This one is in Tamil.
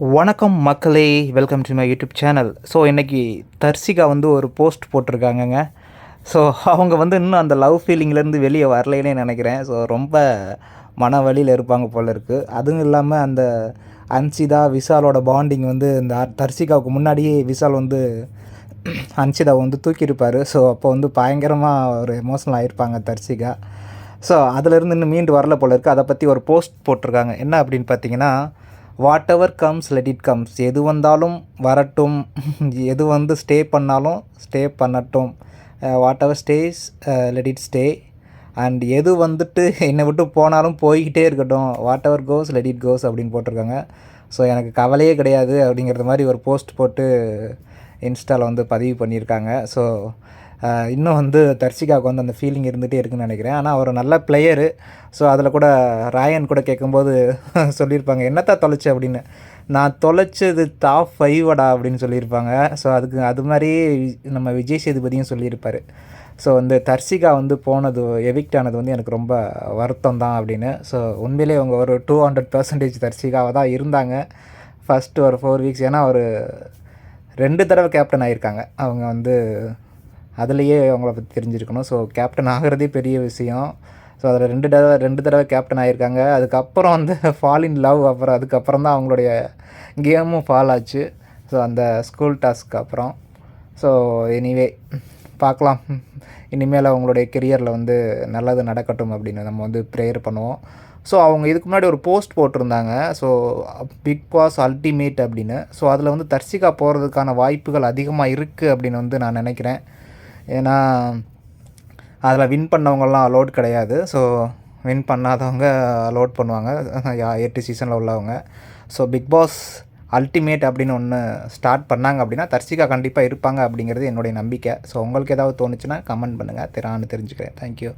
வணக்கம் மக்களே welcome to my YouTube channel so இன்றைக்கி தர்சிகா வந்து ஒரு போஸ்ட் போட்டிருக்காங்கங்க. ஸோ அவங்க வந்து இன்னும் அந்த லவ் ஃபீலிங்லேருந்து வெளியே வரலைன்னே நினைக்கிறேன். ஸோ ரொம்ப மன வலியில் இருப்பாங்க போல இருக்குது அதுவும் இல்லாமல் அந்த அன்சிதா விஷாலோட பாண்டிங் வந்து இந்த தர்சிகாவுக்கு முன்னாடியே விஷால் வந்து அன்சிதாவை வந்து தூக்கியிருப்பார். ஸோ அப்போ வந்து பயங்கரமாக ஒரு எமோஷனல் ஆகிருப்பாங்க தர்சிகா ஸோ அதிலிருந்து இன்னும் மீண்டு வரல போல இருக்குது அதை பற்றி ஒரு போஸ்ட் போட்டிருக்காங்க. என்ன அப்படின்னு பார்த்தீங்கன்னா whatever comes let it comes எது வந்தாலும் வரட்டும். எது வந்து ஸ்டே பண்ணாலும் ஸ்டே பண்ணட்டும். Whatever stays let it stay and எது வந்துட்டு என்னை விட்டு போனாலும் போய்கிட்டே இருக்கட்டும். Whatever goes let it goes அப்படின்னு போட்டிருக்காங்க. ஸோ எனக்கு கவலையே கிடையாது அப்படிங்கிறது மாதிரி ஒரு போஸ்ட் போட்டு இன்ஸ்டாவில் வந்து பதிவு பண்ணியிருக்காங்க. ஸோ இன்னும் வந்து தர்ஷிகாவுக்கு வந்து அந்த ஃபீலிங் இருந்துகிட்டே இருக்குன்னு நினைக்கிறேன். ஆனால் அவர் நல்ல பிளேயரு ஸோ அதில் கூட ராயன் கூட கேட்கும்போது சொல்லியிருப்பாங்க என்னத்தா தொலைச்ச? அப்படின்னு. நான் தொலைச்சது டாப் ஃபைவடா அப்படின்னு சொல்லியிருப்பாங்க. ஸோ அதுக்கு அது மாதிரி நம்ம விஜய் சேதுபதியும் சொல்லியிருப்பார். ஸோ வந்து தர்ஷிகா வந்து போனது எவிக்ட் ஆனது வந்து எனக்கு ரொம்ப வருத்தம் தான் அப்படின்னு. ஸோ உண்மையிலே அவங்க ஒரு டூ ஹண்ட்ரட் பர்சன்டேஜ் தர்ஷிகாவாக தான் இருந்தாங்க. ஃபஸ்ட்டு ஒரு ஃபோர் வீக்ஸ் ஏன்னா ஒரு ரெண்டு தடவை கேப்டன் ஆகியிருக்காங்க அவங்க வந்து அதுலேயே அவங்கள பற்றி தெரிஞ்சிருக்கணும். ஸோ கேப்டன் ஆகிறதே பெரிய விஷயம். ஸோ அதில் ரெண்டு தடவை ரெண்டு தடவை கேப்டன் ஆகியிருக்காங்க அதுக்கப்புறம் வந்து ஃபால் இன் லவ் அப்புறம் அதுக்கப்புறம் தான் அவங்களுடைய கேமும் ஃபால் ஆச்சு. ஸோ அந்த ஸ்கூல் டாஸ்க்கு அப்புறம். ஸோ எனிவே பார்க்கலாம். இனிமேல் அவங்களுடைய கெரியரில் வந்து நல்லது நடக்கட்டும் அப்படின்னு நம்ம வந்து ப்ரேயர் பண்ணுவோம். ஸோ அவங்க இதுக்கு முன்னாடி ஒரு போஸ்ட் போட்டிருந்தாங்க. ஸோ பிக் பாஸ் அல்டிமேட் அப்படின்னு. ஸோ அதில் வந்து தர்சிகா போகிறதுக்கான வாய்ப்புகள் அதிகமாக இருக்குது அப்படின்னு வந்து நான் நினைக்கிறேன். ஏன்னா அதில் வின் பண்ணவங்கலாம் அலோட் கிடையாது. ஸோ வின் பண்ணாதவங்க அலோட் பண்ணுவாங்க. யா- எட்டு சீசனில் உள்ளவங்க. ஸோ பிக் பாஸ் அல்டிமேட் அப்படின்னு ஒன்று ஸ்டார்ட் பண்ணாங்க அப்படின்னா தர்சிகா கண்டிப்பாக இருப்பாங்க அப்படிங்கிறது என்னுடைய நம்பிக்கை. ஸோ உங்களுக்கு ஏதாவது தோணுச்சுன்னா கமெண்ட் பண்ணுங்கள் திரான்னு தெரிஞ்சுக்கிறேன். தேங்க்யூ